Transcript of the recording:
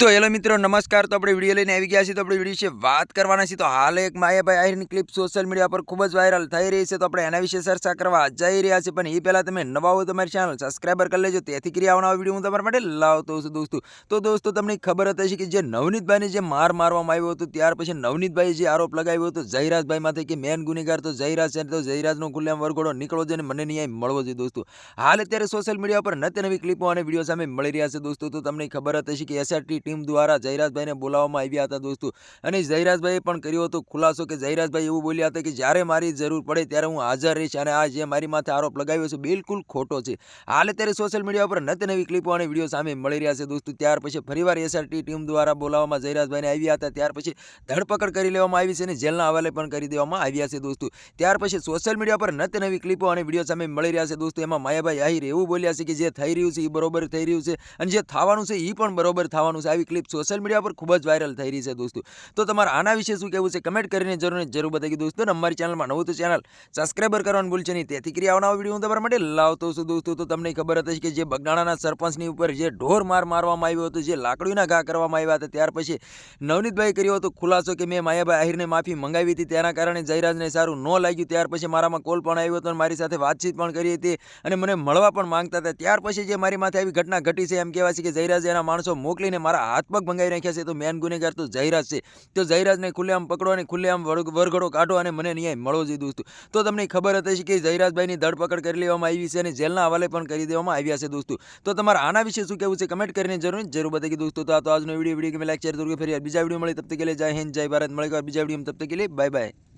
તો હેલો મિત્રો, નમસ્કાર. તો આપણે વીડિયો લઈને આવી ગયા છીએ. તો આપણે વીડિયો વિશે વાત કરવાના છીએ. તો હાલ એક માયાભાઈ આહિરની ક્લિપ સોશિયલ મીડિયા પર ખૂબ જ વાયરલ થઈ રહી છે. તો આપણે એના વિશે ચર્ચા કરવા જઈ રહ્યા છીએ. પણ એ પહેલાં તમે નવા હોય તમારી મારી ચેનલ સબસ્ક્રાઈબર કરી લેજો. તેથી કરી આવવાનો વીડિયો હું તમારા માટે લાવતો છું દોસ્તો. તો દોસ્તો, તમને ખબર હતી કે જે નવનીતભાઈને જે માર મારવામાં આવ્યો હતો, ત્યાર પછી નવનીતભાઈએ જે આરોપ લગાવ્યો હતો જયરાજભાઈમાંથી કે મેન ગુનેગાર તો જયરાજ છે તો જયરાજનો ખુલ્લેઆમ વરઘોડો નીકળો અને મને ન્યાય મળવો જોઈએ દોસ્તો. હાલ અત્યારે સોશિયલ મીડિયા પર નત નવી ક્લિપો અને વીડિયો સામે મળી રહ્યા છે દોસ્તો. તો તમને ખબર હતી કે એસઆરટી ટીમ દ્વારા જયરાજભાઈને બોલાવવામાં આવ્યા હતા દોસ્તો. અને જયરાજભાઈએ પણ કર્યો હતો ખુલાસો કે જયરાજભાઈ એવું બોલ્યા હતા કે જ્યારે મારી જરૂર પડે ત્યારે હું હાજર રહીશ અને આ જે મારી માથે આરોપ લગાવ્યો છે બિલકુલ ખોટો છે. હાલ અત્યારે સોશિયલ મીડિયા પર નત નવી ક્લિપો અને વીડિયો સામે મળી રહ્યા છે દોસ્તો. ત્યાર પછી ફરીવાર એસઆરટી ટીમ દ્વારા બોલાવવામાં જયરાજભાઈને આવ્યા હતા. ત્યાર પછી ધરપકડ કરી લેવામાં આવી છે અને જેલના હવાલે પણ કરી દેવામાં આવ્યા છે દોસ્તો. ત્યાર પછી સોશિયલ મીડિયા પર નત નવી ક્લિપો અને વીડિયો સામે મળી રહ્યા છે દોસ્તો. એમાં માયાભાઈ આહિર એવું બોલ્યા છે કે જે થઈ રહ્યું છે એ બરોબર થઈ રહ્યું છે અને જે થવાનું છે એ પણ બરોબર થવાનું છે. આવી ક્લિપ સોશિયલ મીડિયા પર ખૂબ જ વાયરલ થઈ રહી છે દોસ્તો. તો તમારે આના વિશે શું કહેવું છે કમેન્ટ કરીને જરૂર જરૂર બતાવી દોસ્તો અને અમારી ચેનલમાં નવું તો ચેનલ સબસ્ક્રાઈબર કરવાનું ભૂલશે નહીં. તેથી કરી આવનારો વીડિયો હું તમારા માટે લાવતો છું દોસ્તો. તો તમને ખબર હતી કે જે બગડાણાના સરપંચની ઉપર જે ઢોર માર મારવામાં આવ્યો હતો, જે લાકડીના ઘા કરવામાં આવ્યા હતા, ત્યાર પછી નવનીતભાઈ કર્યો હતો ખુલાસો કે મેં માયાભાઈ આહિરને માફી મંગાવી હતી. તેના કારણે જયરાજને સારું ન લાગ્યું. ત્યાર પછી મારામાં કોલ પણ આવ્યો હતો અને મારી સાથે વાતચીત પણ કરી હતી અને મને મળવા પણ માંગતા હતા. ત્યાર પછી જે મારી માથે આવી ઘટના ઘટી છે, એમ કહેવાય છે કે જયરાજ એના માણસો મોકલીને મારા હાથ મંગાવી રાખ્યા છે, તો મેન ગુનેગાર તો જયરાજ છે. તો જયરાજને ખુલ્લેઆમ પકડો અને ખુલ્લેઆમ વરઘડો કાઢો અને મને ન્યાય મળવો જોઈએ દોસ્તો. તો તમને ખબર હતી કે જયરાજભાઈની ધરપકડ કરી લેવામાં આવી છે અને જેલના હવાલે પણ કરી દેવામાં આવ્યા છે દોસ્તો. તો તમારે આના વિશે શું કહેવું છે કમેન્ટ કરીને જરૂર જરૂર બતાવી દોસ્તો. તો આ તો આજનો વીડિયો વીડિયો કે લાઈક, શેર જરૂર ફરી બીજા વીડિયો મળે, તબ તક કે જય હિન્દ, જય ભારત. મળે બીજા વીડિયો તબ તક કે બાય બાય